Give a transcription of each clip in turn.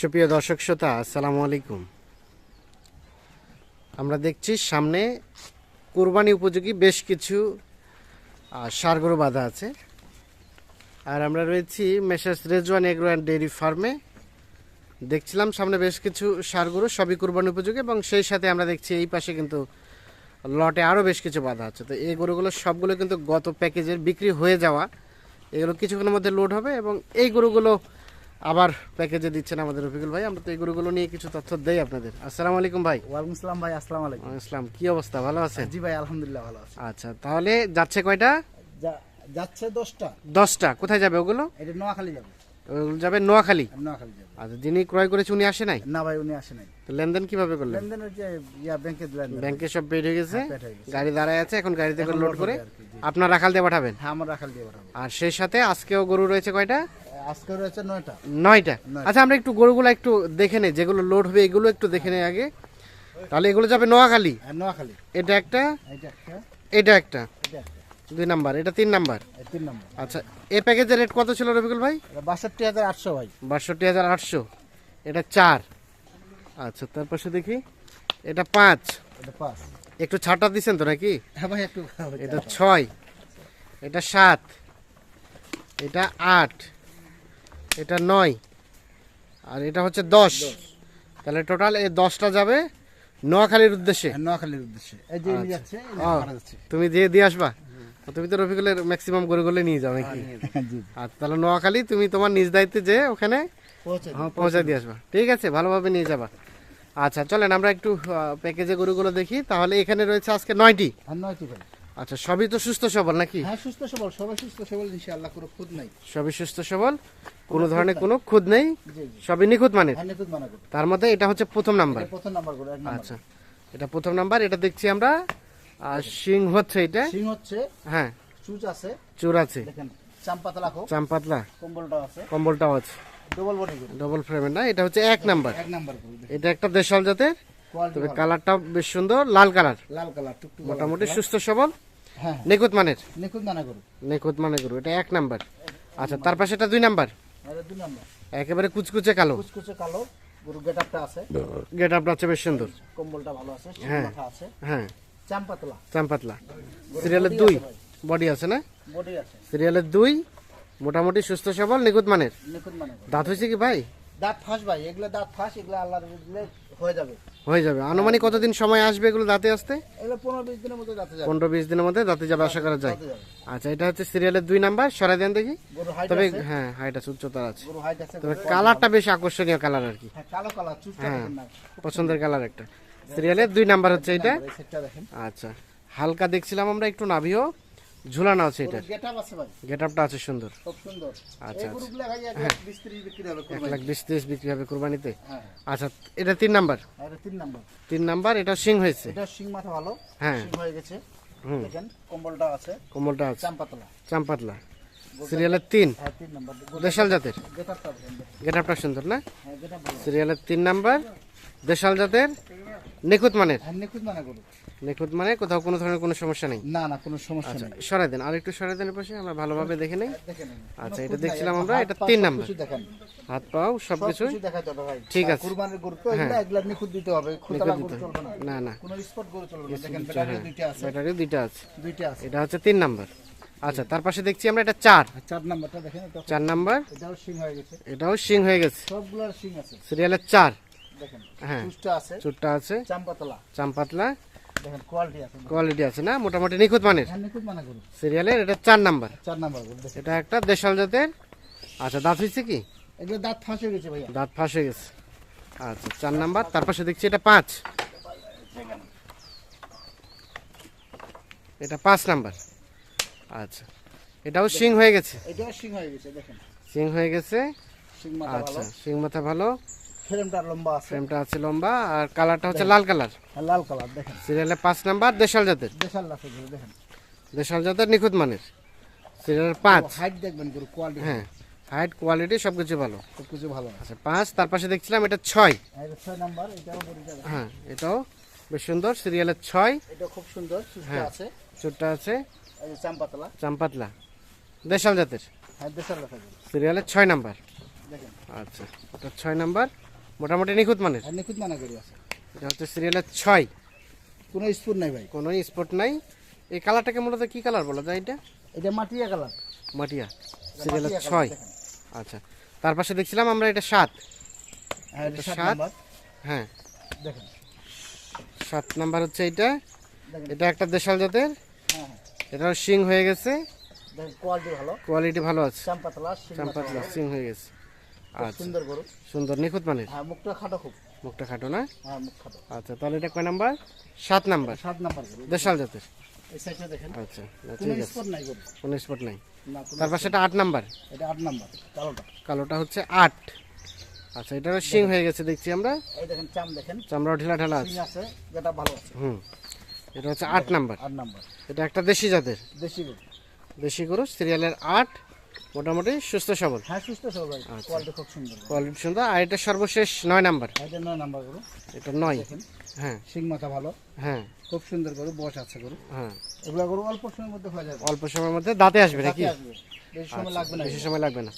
সুপ্রিয় দর্শক শ্রোতা আসসালামু আলাইকুম। আমরা দেখছি সামনে কোরবানি উপযোগী বেশ কিছু আহ, ষাঁড় গরু বাঁধা আছে। আর আমরা রয়েছি messrs Rezwan agro and dairy ফার্মে। দেখছিলাম সামনে বেশ কিছু ষাঁড় গরু সবই কোরবানি উপযোগী এবং সেই সাথে আমরা দেখছি এই পাশে কিন্তু লটে আরও বেশ কিছু বাঁধা আছে। তো এই গরুগুলো সবগুলো কিন্তু গত প্যাকেজের বিক্রি হয়ে যাওয়া। এগুলো কিছুক্ষণের মধ্যে লোড হবে এবং এই গরুগুলো আবার প্যাকেজে দিচ্ছেন আমাদের রফিকুল ভাই। আমরা তো এই গরুগুলো নিয়ে কিছু তথ্য দেই আপনাদের। আসসালামু আলাইকুম ভাই। ওয়ালাইকুম আসসালাম ভাই আসসালামু আলাইকুম। ইসলাম কি অবস্থা? ভালো আছেন? জি ভাই আলহামদুলিল্লাহ ভালো আছি। আচ্ছা তাহলে যাচ্ছে কয়টা? যাচ্ছে দশটা। দশটা। কোথায় যাবে ওগুলো? এটা নোয়াখালী যাবে। ওগুলো যাবে নোয়াখালী? নোয়াখালী যাবে। আচ্ছা যিনি ক্রয় করেছে উনি আসে নাই? না ভাই উনি আসে নাই। তো লেনদেন কীভাবে করলেন? লেনদেনের যে ইয়া ব্যাংকে দিলেন ব্যাংকে সব পেড হয়ে গেছে? হয়ে গেছে। গাড়ি দাঁড়ায় আছে এখন গাড়িতে করে লোড করে। আপনার রাখাল দিয়ে পাঠাবেন? হ্যাঁ আমার রাখাল দিয়ে পাঠাবো। আর সেই সাথে আজকেও গরু রয়েছে কয়টা? আজকে রয়েছে নয়টা। নয়টা। আচ্ছা আমরা একটু গরুগুলো একটু দেখে নেই যেগুলো লোড হবে এগুলো একটু দেখে নেই আগে। তাহলে এগুলো যাবে নোয়াখালী। আর নোয়াখালী। এটা একটা? এটা একটা। দুই নাম্বার। এটা তিন নাম্বার? তিন নম্বর। আচ্ছা এই প্যাকেজের রেট কত ছিল রবিকুল ভাই? বাষট্টি হাজার আটশো ভাই। বাষট্টি হাজার আটশো। এটা চার। আচ্ছা তার পাশে দেখি এটা পাঁচ। এটা পাঁচ। একটু ছাড়টা দিচ্ছেন তো নাকি? হ্যাঁ ভাই একটু এটা ছয়। এটা সাত। এটা আট। এটা নয়। আর এটা হচ্ছে দশ। তাহলে টোটাল এই দশটা যাবে নোয়াখালীর উদ্দেশ্যে। হ্যাঁ, নোয়াখালীর উদ্দেশ্যে। এই যে যাচ্ছে পাঠা যাচ্ছে। তুমি দিয়ে দিয়ে আসবা তুমি তো রফিকুলের ম্যাক্সিমাম গরু গরুগুলো নিয়ে যাও নাকি? আর তাহলে নোয়াখালী তুমি তোমার নিজ দায়িত্বে যে ওখানে পৌঁছে হ্যাঁ দিয়ে আসবা। ঠিক আছে ভালোভাবে নিয়ে যাবা। আচ্ছা চলেন আমরা একটু প্যাকেজে গরুগুলো দেখি। তাহলে এখানে রয়েছে আজকে নয়টি। নয়টি আচ্ছা সবই তো সুস্থ সবল নাকি? হ্যাঁ সুস্থ সবল সবাই সুস্থ সবল ইনশাআল্লাহ কোনো খুদ নাই। সবই সুস্থ সবল কোনো ধরনের কোনো খুদ নেই সবই নিখুঁত মানে হ্যাঁ মানা তার মধ্যে এটা হচ্ছে প্রথম নাম্বার। প্রথম নাম্বার করে এক নাম্বার। আচ্ছা এটা প্রথম নাম্বার এটা দেখছি আমরা আর সিং হচ্ছে এটা। সিং হচ্ছে হ্যাঁ। চুচ আছে। চোর আছে। দেখেন চাম্পাতা লাখো চাম্পাতলা। কম্বলটা আছে। কম্বলটাও আছে। ডবল বডি ডবল ফ্রেমের না এটা হচ্ছে এক নাম্বার। এক নাম্বার করে এটা একটা দেশাল জাতের তবে কালারটা বেশ সুন্দর লাল কালার। লাল কালার টুকটুক মোটামুটি সুস্থ সবল। হ্যাঁ নিখুঁত মানের? নিখুঁত মানা করো নিখুঁত মানে গরু এটা এক নাম্বার। আচ্ছা তার পাশে এটা দুই নাম্বার? এটা দুই নাম্বার। একেবারে কুচকুচে কালো। কুচকুচে কালো গরু গেটআপটা আছে। গেট আপটা হচ্ছে বেশ সুন্দর। কম্বলটা ভালো আছে হ্যাঁ। আছে। হ্যাঁ। চাম্পাতলা। চাম্পাতলা। সিরিয়ালের দুই। বডি আছে না? বডি আছে। সিরিয়ালের দুই। মোটামুটি সুস্থ সবল নিখুঁত মানের। নিখুঁত মানা করো দাঁত হয়েছে কি ভাই? দাঁত ফাঁস ভাই এগুলো দাঁত ফাঁস এগুলো আল্লাহর হয়ে যাবে। হয়ে যাবে। আনুমানিক কতদিন সময় আসবে এগুলো দাঁতে আসতে? পনেরো বিশ দিনের মধ্যে দাঁতে যাবে। আশা করা যায়। আচ্ছা এটা হচ্ছে সিরিয়ালের দুই নাম্বার। সরাই দেন দেখি। তবে হ্যাঁ হাইট আছে উচ্চতা আছে। তবে কালারটা বেশ আকর্ষণীয় কালার আর কি। হ্যাঁ হ্যাঁ। পছন্দের কালার একটা। সিরিয়ালের দুই নাম্বার হচ্ছে এটা আচ্ছা হালকা দেখছিলাম আমরা একটু নাভিও। ঝুলানো আছে এটা। গেটআপ আছে সুন্দর। খুব সুন্দর। আচ্ছা, এক লাখ বিশ ত্রিশ বিক্রি হবে এক কোরবানি। লাখ বিশ ত্রিশ বিক্রি হবে কোরবানিতে? হ্যাঁ। আচ্ছা এটা তিন নাম্বার? এটা তিন নাম্বার। তিন নাম্বার এটা সিং হয়েছে? এটা শিং মাথা ভালো। হ্যাঁ। হয়ে গেছে। হুম। দেখেন কম্বলটা আছে। কোমলটা আছে। চাম্পাতলা। চাম্পাতলা। সিরিয়ালের তিন? হ্যাঁ দেশাল জাতের? গেটআপটা সুন্দর না? হ্যাঁ গেটআপ সিরিয়ালের তিন নাম্বার। দেশাল জাতের? নিখুঁত মানের? হ্যাঁ নিখুঁত মানা নিখুঁত মানে কোথাও কোনো ধরনের কোনো সমস্যা নেই? না না কোনো সমস্যা আচ্ছা নেই। সরাই দেন আর একটু সরাই দেন পাশে আমরা ভালোভাবে দেখে নেই। আচ্ছা এটা দেখছিলাম আমরা এটা তিন নাম্বার। হাত পাও সবকিছু কিছু? ঠিক আছে। কুরবানির গরু তো এগুলা এগুলা নিখুঁত দিতে হবে খুতলা গরু চলবে না। না না। কোনো স্পট গরু চলবে না। দেখেন ব্যাটারি দুইটা আছে। ব্যাটারি দুইটা আছে। দুইটা আছে। এটা হচ্ছে তিন নাম্বার। আচ্ছা তার পাশে দেখছি আমরা এটা চার। চার নাম্বারটা দেখেন চার নাম্বার। এটাও শিং হয়ে গেছে। এটাও সিং হয়ে গেছে। সবগুলার শিং আছে। সিরিয়ালের চার। দেখেন হ্যাঁ। আছে চুটটা আছে চাম্পাতলা। চাম্পাতলা। দেখেন কোয়ালিটি আছে। কোয়ালিটি আছে না? মোটামুটি নিখুঁত মানের। হ্যাঁ নিখুঁত মানা সিরিয়ালের এটা নাম্বার। নাম্বার গরু এটা একটা দেশাল জাতের। আচ্ছা দাঁত হয়েছে কি? এগুলো দাঁত ফাঁস হয়ে গেছে ভাইয়া। দাঁত ফাঁস হয়ে গেছে। আচ্ছা নাম্বার। তার পাশে দেখছি এটা এটা নাম্বার। আচ্ছা এটাও সিং হয়ে গেছে। এটাও শিং হয়ে গেছে দেখেন। সিং হয়ে গেছে। আচ্ছা সিং মাথা ভালো। ফ্রেমটা লম্বা আছে। ফ্রেমটা আছে লম্বা আর কালারটা হচ্ছে লাল কালার। লাল কালার দেখেন। সিরিয়ালে পাঁচ নাম্বার দেশাল জাতের। দেশাল দেখেন। দেশাল জাতের নিখুঁত মানের। পাঁচ। হাইট দেখবেন গরু কোয়ালিটি হ্যাঁ হাইট কোয়ালিটি সব কিছু ভালো। সব কিছু ভালো আচ্ছা পাঁচ তার পাশে দেখছিলাম এটা ছয়। ছয় নাম্বার এটাও হ্যাঁ এটাও বেশ সুন্দর সিরিয়ালের ছয়। এটা খুব সুন্দর হ্যাঁ। আছে। আছে। চাম্পাতলা। চাম্পাতলা। দেশাল জাতের। হ্যাঁ দেশাল সিরিয়ালের ছয় নাম্বার। আচ্ছা এটা ছয় নাম্বার। মোটামুটি নিখুঁত মানের? নিখুঁত মানা করি আছে। এটা হচ্ছে সিরিয়ালের ছয়। কোনো স্পুর নাই ভাই। কোনো স্পট নাই। এই কালারটাকে মূলত কি কালার বলা যায় এটা? এটা মাটিয়া কালার মাটিয়া। সিরিয়ালের ছয়। আচ্ছা। তার পাশে দেখছিলাম আমরা এটা সাত। হ্যাঁ এটা সাত। হ্যাঁ। দেখেন। সাত নাম্বার হচ্ছে এটা। এটা একটা দেশাল জাতের। এটাও শিং হয়ে গেছে। কোয়ালিটি ভালো। কোয়ালিটি ভালো আছে। চাম্পাতলা শিং হয়ে গেছে। সুন্দর গরু। সুন্দর নিখুঁত মানের? হ্যাঁ মুখটা খাটো খুব। মুখটা খাটো না? হ্যাঁ মুখ খাটো। আচ্ছা তাহলে এটা কয় নাম্বার? সাত নাম্বার। সাত নাম্বার দেশাল জাতের। এই সাইডটা দেখেন। আচ্ছা ঠিক আছে। নাই গরু। কোনো স্পট নাই। না কোনো তার পাশে এটা আট নাম্বার। এটা আট নাম্বার কালোটা। কালোটা হচ্ছে আট। আচ্ছা এটারও শিং হয়ে গেছে দেখছি আমরা। এই দেখেন চাম দেখেন। চামড়া ঢিলা ঢালা আছে। আছে যেটা ভালো আছে। হুম। এটা হচ্ছে আট নাম্বার। আট নাম্বার। এটা একটা দেশি জাতের। দেশি গরু। দেশি গরু সিরিয়ালের আট। মোটামুটি সুস্থ সবল। হ্যাঁ সুস্থ সব ভাই। আচ্ছা। কোয়ালিটি খুব সুন্দর কোয়ালিটি সুন্দর। আর এটা সর্বশেষ নয় নাম্বার। এটা নয় নাম্বার গরু। এটা নয়। হ্যাঁ। মাথা ভালো। হ্যাঁ। খুব সুন্দর গরু বস আছে গরু। হ্যাঁ। এগুলা গরু অল্প সময়ের মধ্যে হয়ে যাবে। অল্প সময়ের মধ্যে দাঁতে আসবে নাকি? আসবে। বেশি সময় লাগবে না বেশি সময় লাগবে না।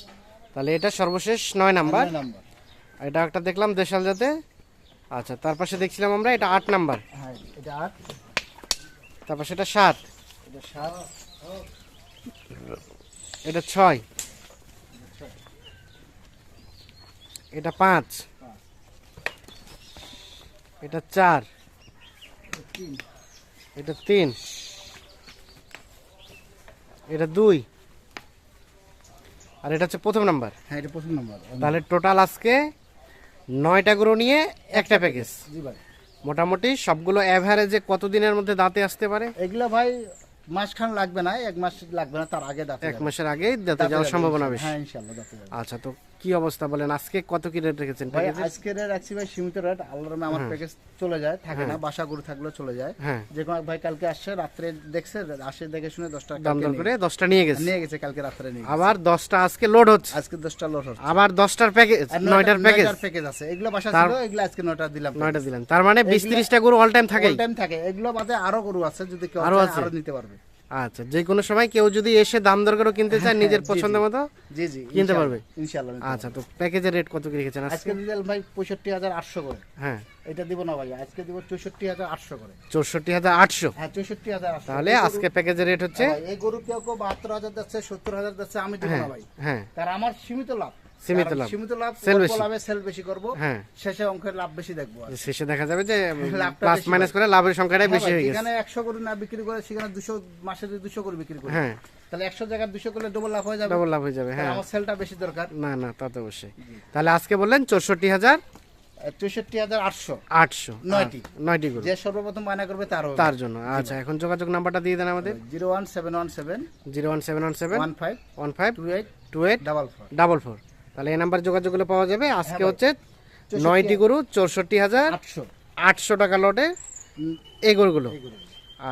তাহলে এটা সর্বশেষ নয় নাম্বার। এটা একটা দেখলাম দেশাল জাতে। আচ্ছা তার পাশে দেখছিলাম আমরা এটা আট নাম্বার। হ্যাঁ এটা আট। তার পাশে এটা সাত। এটা সাত। এটা ছয়। এটা পাঁচ। এটা চার। এটা তিন। এটা দুই। আর এটা হচ্ছে প্রথম নাম্বার। হ্যাঁ এটা প্রথম নাম্বার। তাহলে টোটাল আজকে নয়টা গরু নিয়ে একটা প্যাকেজ জি ভাই। মোটামুটি সবগুলো অ্যাভারেজে কত দিনের মধ্যে দাঁতে আসতে পারে? এগুলো ভাই মাস খান লাগবে না এক মাস লাগবে না তার আগে দাঁতে এক মাসের আগেই দাঁতে যাওয়ার সম্ভাবনা বেশি। হ্যাঁ ইনশাল্লাহ দাঁতে যাবে। আচ্ছা তো কি অবস্থা বলেন? আজকে কত কি রেট রেখেছেন? ভাই প্যাকেজে আজকের রাখছি ভাই সীমিত রেট আল্লাহর নামে আমার প্যাকেজ চলে যায় থাকে না বাসা গরু থাকলেও চলে যায়। হ্যাঁ। যে কোনো ভাই কালকে আসছে রাত্রে দেখছে আসে দেখে শুনে দশটা দাম দর করে দশটা নিয়ে গেছে। নিয়ে গেছে কালকে রাত্রে নিয়ে। আবার দশটা আজকে লোড হচ্ছে। আজকে দশটা লোড হচ্ছে। আবার দশটার প্যাকেজ নয়টার প্যাকেজ প্যাকেজ আছে। এগুলো বাসা ছিল এগুলো আজকে নয়টা দিলাম। নয়টা দিলাম। তার মানে বিশ তিরিশটা গরু অল টাইম থাকেই। টাইম থাকে। এগুলো বাদে আরও গরু আছে যদি কেউ? আরও নিতে পারবে। আচ্ছা যে কোনো সময় কেউ যদি এসে দাম দর করে কিনতে চায় নিজের পছন্দ মতো জি জি কিনতে পারবে? ইনশাআল্লাহ আচ্ছা তো প্যাকেজের রেট কত কি রেখেছেন আজকে? দিলাম ভাই পঁয়ষট্টি হাজার আটশো করে। হ্যাঁ। এটা দিব না ভাই আজকে দিব চৌষট্টি হাজার আটশো করে। চৌষট্টি হাজার আটশো? হ্যাঁ চৌষট্টি হাজার আটশো। তাহলে আজকে প্যাকেজের রেট হচ্ছে? হ্যাঁ এই গরু কেউ কেউ বাহাত্তর হাজার যাচ্ছে সত্তর হাজার যাচ্ছে আমি দিব হ্যাঁ না ভাই। হ্যাঁ। কারণ আমার সীমিত লাভ। সীমিত লাভ। সীমিত লাভ অল্প লাভে সেল বেশি করব শেষে অঙ্কের লাভ বেশি দেখব শেষে দেখা যাবে যে প্লাস মাইনাস করে লাভের সংখ্যাটাই বেশি হয়ে গেছে। যেখানে একশো গরু না বিক্রি করে সেখানে দুশো মাসে যদি দুশো বিক্রি করে হ্যাঁ। তাহলে একশো জায়গায় দুশো করলে ডবল লাভ হয়ে যাবে। ডবল লাভ হয়ে যাবে হ্যাঁ। আমার সেলটা বেশি দরকার। না না তা তো অবশ্যই। তাহলে আজকে বললেন তার তার জন্য আচ্ছা এখন যোগাযোগ নাম্বারটা দিয়ে দেন আমাদের। Zero one seven one seven zero one seven one seven one five one five two eight two eight double four. Double four. তাহলে এই নাম্বার যোগাযোগ করলে পাওয়া যাবে। আজকে হ্যাঁ হচ্ছে নয়টি গরু চৌষট্টি হাজার আটশো। টাকা লটে এই গরুগুলো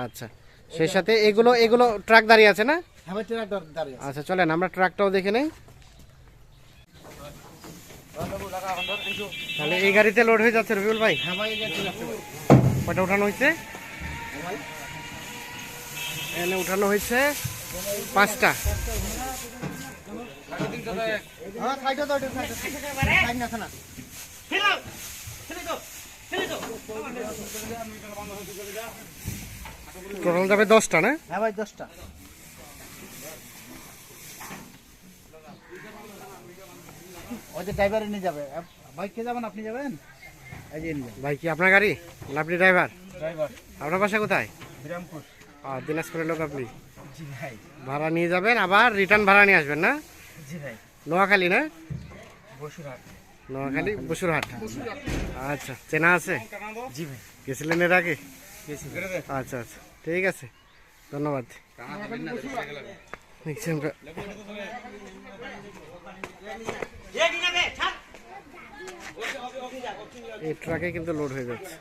আচ্ছা সেই সাথে এগুলো এগুলো ট্রাক দাঁড়িয়ে আছে না? হ্যাঁ। আচ্ছা চলেন আমরা ট্রাকটাও দেখে নেই। তাহলে এই গাড়িতে লোড হয়ে যাচ্ছে রবিউল ভাই? হ্যাঁ। কটা উঠানো হয়েছে? এখানে উঠানো হয়েছে পাঁচটা। টোটাল যাবে দশটা না? হ্যাঁ ভাই দশটা। ওই যে ড্রাইভার নিয়ে যাবে। ভাই কে যাবেন আপনি যাবেন? ভাই কি আপনার গাড়ি? আপনি ড্রাইভার ড্রাইভার আপনার বাসা কোথায়? বিরামপুর। দিনাজপুরের লোক আপনি? ভাড়া নিয়ে যাবেন আবার রিটার্ন ভাড়া নিয়ে আসবেন না? নোয়াখালী না? বসুরহাট। নোয়াখালী বসুরহাট। আচ্ছা চেনা আছে? জি ভাই। গেছিলেন এর আগে? আচ্ছা আচ্ছা ঠিক আছে ধন্যবাদ। দেখছি আমরা। এই ট্রাকে কিন্তু লোড হয়ে যাচ্ছে।